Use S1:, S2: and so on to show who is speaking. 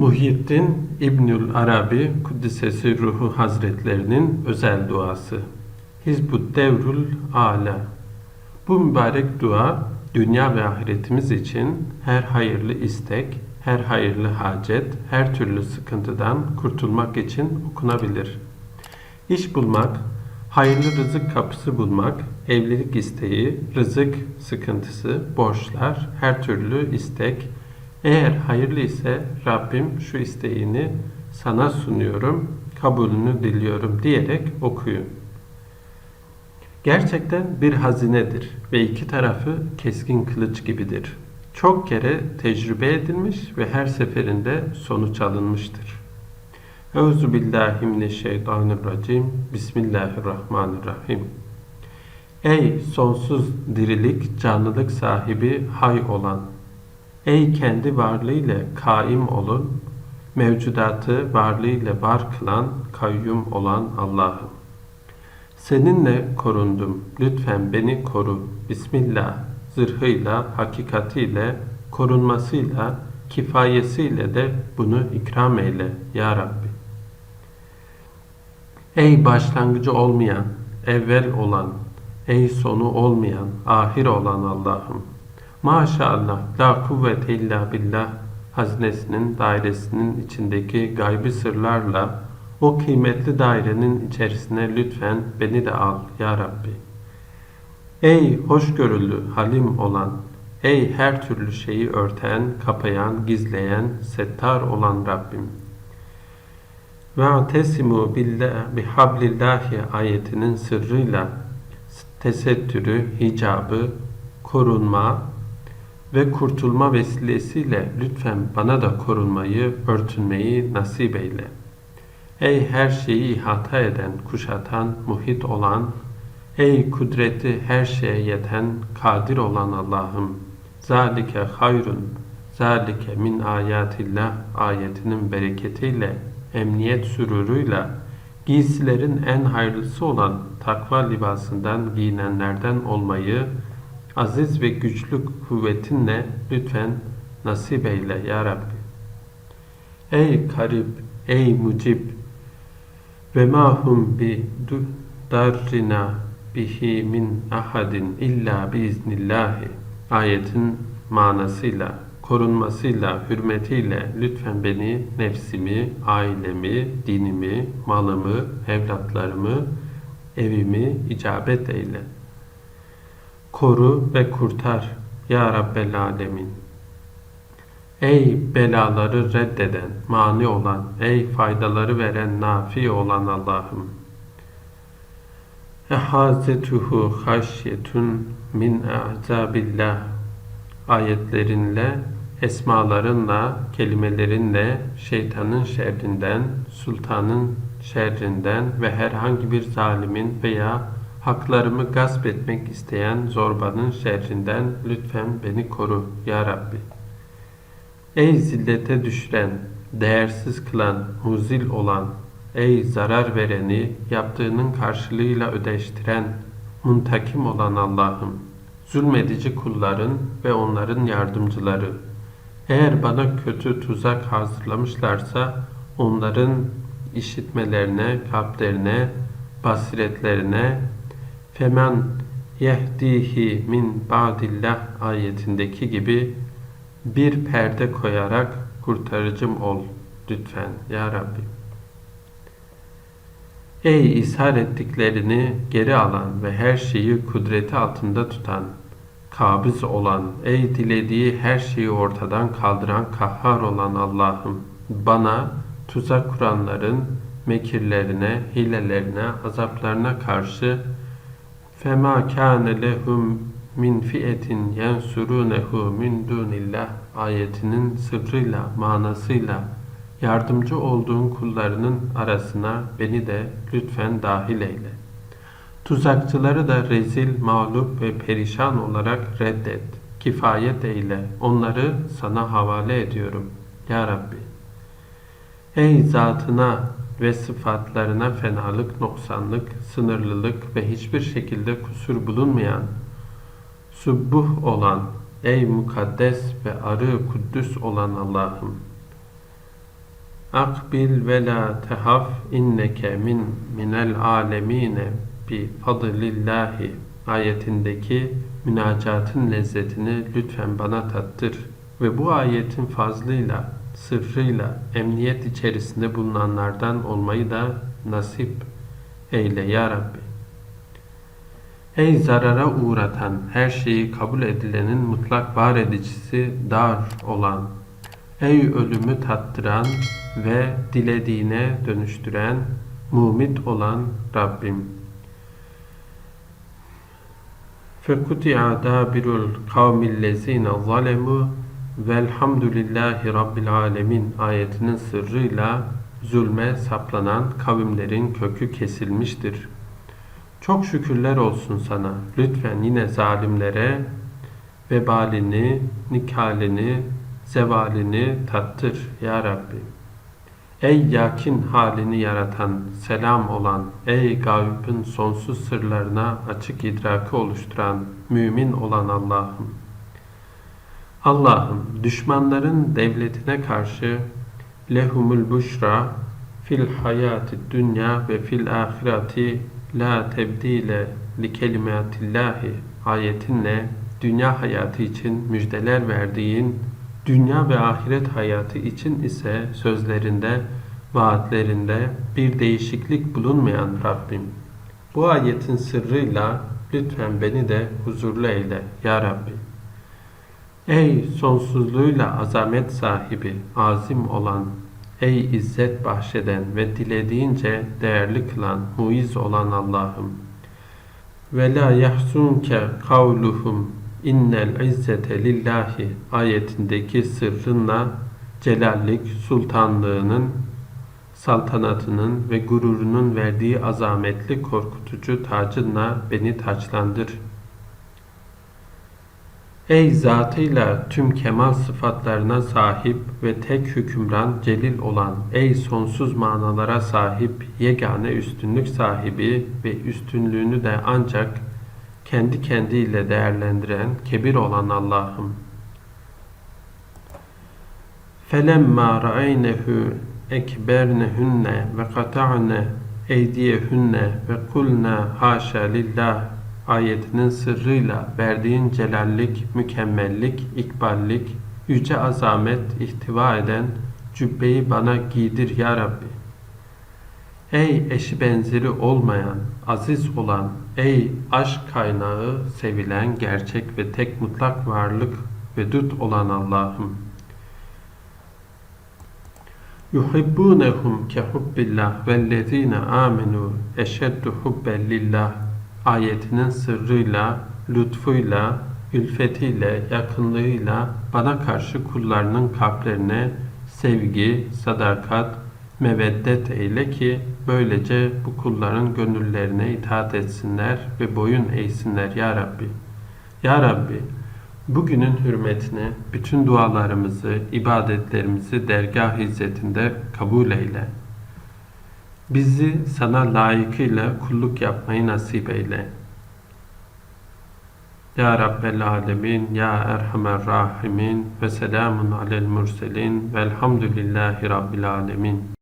S1: Muhyiddin İbnül Arabi Kuddisesi Ruhu Hazretlerinin özel duası. Hizbut Devrul Ala. Bu mübarek dua dünya ve ahiretimiz için her hayırlı istek, her hayırlı hacet, her türlü sıkıntıdan kurtulmak için okunabilir. İş bulmak, hayırlı rızık kapısı bulmak, evlilik isteği, rızık sıkıntısı, borçlar, her türlü istek, eğer hayırlı ise Rabbim şu isteğini sana sunuyorum, kabulünü diliyorum diyerek okuyun. Gerçekten bir hazinedir ve iki tarafı keskin kılıç gibidir. Çok kere tecrübe edilmiş ve her seferinde sonuç alınmıştır. Euzu billahi mineşşeytanirracim. Bismillahirrahmanirrahim. Ey sonsuz dirilik, canlılık sahibi hay olan Ey kendi varlığıyla kaim olun, mevcudatı varlığıyla var kılan, kayyum olan Allah'ım. Seninle korundum, lütfen beni koru. Bismillah, zırhıyla, hakikatiyle, korunmasıyla, kifayesiyle de bunu ikram eyle ya Rabbi. Ey başlangıcı olmayan, evvel olan, ey sonu olmayan, ahir olan Allah'ım. Maşallah, la kuvvete illa billah haznesinin dairesinin içindeki gaybi sırlarla o kıymetli dairenin içerisine lütfen beni de al ya Rabbi. Ey hoşgörülü, halim olan, ey her türlü şeyi örten, kapayan, gizleyen, settar olan Rabbim. Ve tesimu bihablillahi ayetinin sırrıyla tesettürü, hicabı, korunma, ve kurtulma vesilesiyle lütfen bana da korunmayı, örtünmeyi nasip eyle. Ey her şeyi ihata eden, kuşatan, muhit olan, ey kudreti her şeye yeten, kadir olan Allah'ım, zalike hayrun, zalike min ayatillah ayetinin bereketiyle, emniyet süruruyla, giysilerin en hayırlısı olan takva libasından giyinenlerden olmayı, aziz ve güçlü kuvvetinle lütfen nasip eyle ya Rabbi. Ey karib, ey mucib ve mahum bi darrina bihi min ahadin illa biiznillahi ayetin manasıyla, korunmasıyla, hürmetiyle lütfen beni, nefsimi, ailemi, dinimi, malımı, evlatlarımı, evimi icabet eyle.'' Koru ve kurtar ya Rabbel Alemin. Ey belaları reddeden, mani olan, ey faydaları veren, nafi olan Allah'ım. Ehazetuhu haşyetun min azabillah ayetlerinle, esmalarınla, kelimelerinle şeytanın şerrinden, sultanın şerrinden ve herhangi bir zalimin veya Haklarımı gasp etmek isteyen zorbanın şerrinden lütfen beni koru ya Rabbi. Ey zillete düşüren, değersiz kılan, muzil olan, ey zarar vereni yaptığının karşılığıyla ödeştiren, muntakim olan Allah'ım, zulmedici kulların ve onların yardımcıları, eğer bana kötü tuzak hazırlamışlarsa onların işitmelerine, kalplerine, basiretlerine, Femen yehdihi min ba'dillah ayetindeki gibi bir perde koyarak kurtarıcım ol lütfen ya Rabbi. Ey ishar ettiklerini geri alan ve her şeyi kudreti altında tutan, kabız olan, ey dilediği her şeyi ortadan kaldıran kahhar olan Allah'ım, bana tuzak kuranların mekirlerine, hilelerine, azaplarına karşı فَمَا كَانَ لَهُمْ min fiyetin yensurunehu min dunillah ayetinin sırrıyla, manasıyla yardımcı olduğun kullarının arasına beni de lütfen dahil eyle. Tuzakçıları da rezil, mağlup ve perişan olarak reddet. Kifayet eyle. Onları sana havale ediyorum. Ya Rabbi. Ey zatına, ve sıfatlarına fenalık, noksanlık, sınırlılık ve hiçbir şekilde kusur bulunmayan, subbuh olan, ey mukaddes ve arı kuddüs olan Allah'ım! Akbil ve la tehaf inneke min minel alemine bi fadlillahi ayetindeki münacatın lezzetini lütfen bana tattır ve bu ayetin fazlıyla, sırrıyla emniyet içerisinde bulunanlardan olmayı da nasip eyle ya Rabbi. Ey zarara uğratan, her şeyi kabul edilenin mutlak var edicisi dar olan, ey ölümü tattıran ve dilediğine dönüştüren, mumit olan Rabbim. فَقُطِعَ دَابِرُ الْقَوْمِ الَّذ۪ينَ ظَلَمُوا Velhamdülillahi Rabbil Alemin ayetinin sırrıyla zulme saplanan kavimlerin kökü kesilmiştir. Çok şükürler olsun sana. Lütfen yine zalimlere vebalini, nikalini, zevalini tattır ya Rabbi. Ey yakin halini yaratan, selam olan, ey gaybın sonsuz sırlarına açık idraki oluşturan, mümin olan Allah'ım. Allah'ım düşmanların devletine karşı lehumul buşra fil hayati dünya ve fil ahireti la tebdile li kelimatillahi ayetinle dünya hayatı için müjdeler verdiğin dünya ve ahiret hayatı için ise sözlerinde vaatlerinde bir değişiklik bulunmayan Rabbim. Bu ayetin sırrıyla lütfen beni de huzurlu eyle ya Rabbi. Ey sonsuzluğuyla azamet sahibi, azim olan, ey izzet bahşeden ve dilediğince değerli kılan, muiz olan Allah'ım. Ve la yahsunke kavluhum innel izzete lillahi ayetindeki sırrınla celallik, sultanlığının, saltanatının ve gururunun verdiği azametli korkutucu tacınla beni taçlandır.'' Ey zatıyla tüm kemal sıfatlarına sahip ve tek hükümran celil olan, ey sonsuz manalara sahip, yegane üstünlük sahibi ve üstünlüğünü de ancak kendi kendiyle değerlendiren, kebir olan Allah'ım. فَلَمَّا رَأَيْنَهُ اَكْبَرْنَهُنَّ وَقَطَعْنَ اَيْدِيَهُنَّ وَقُلْنَا حَاشَ لِلّٰهِ ayetinin sırrıyla verdiğin celallik, mükemmellik, ikballik, yüce azamet ihtiva eden cübbeyi bana giydir ya Rabbi. Ey eşi benzeri olmayan, aziz olan, ey aşk kaynağı, sevilen, gerçek ve tek mutlak varlık ve düt olan Allah'ım. yuhibbunehum ke hubbillah vellezine amenu eşeddu hubben ayetinin sırrıyla, lütfuyla, ülfetiyle, yakınlığıyla bana karşı kullarının kalplerine sevgi, sadakat, meveddet eyle ki böylece bu kulların gönüllerine itaat etsinler ve boyun eğsinler ya Rabbi. Ya Rabbi, bugünün hürmetine bütün dualarımızı, ibadetlerimizi dergah izzetinde kabul eyle. Bizi sana layıkıyla kulluk yapmayı nasip eyle. Ya Rabbel Alemin, Ya Erhamer Rahimin ve selamun alel murselin velhamdülillahi Rabbil Alemin.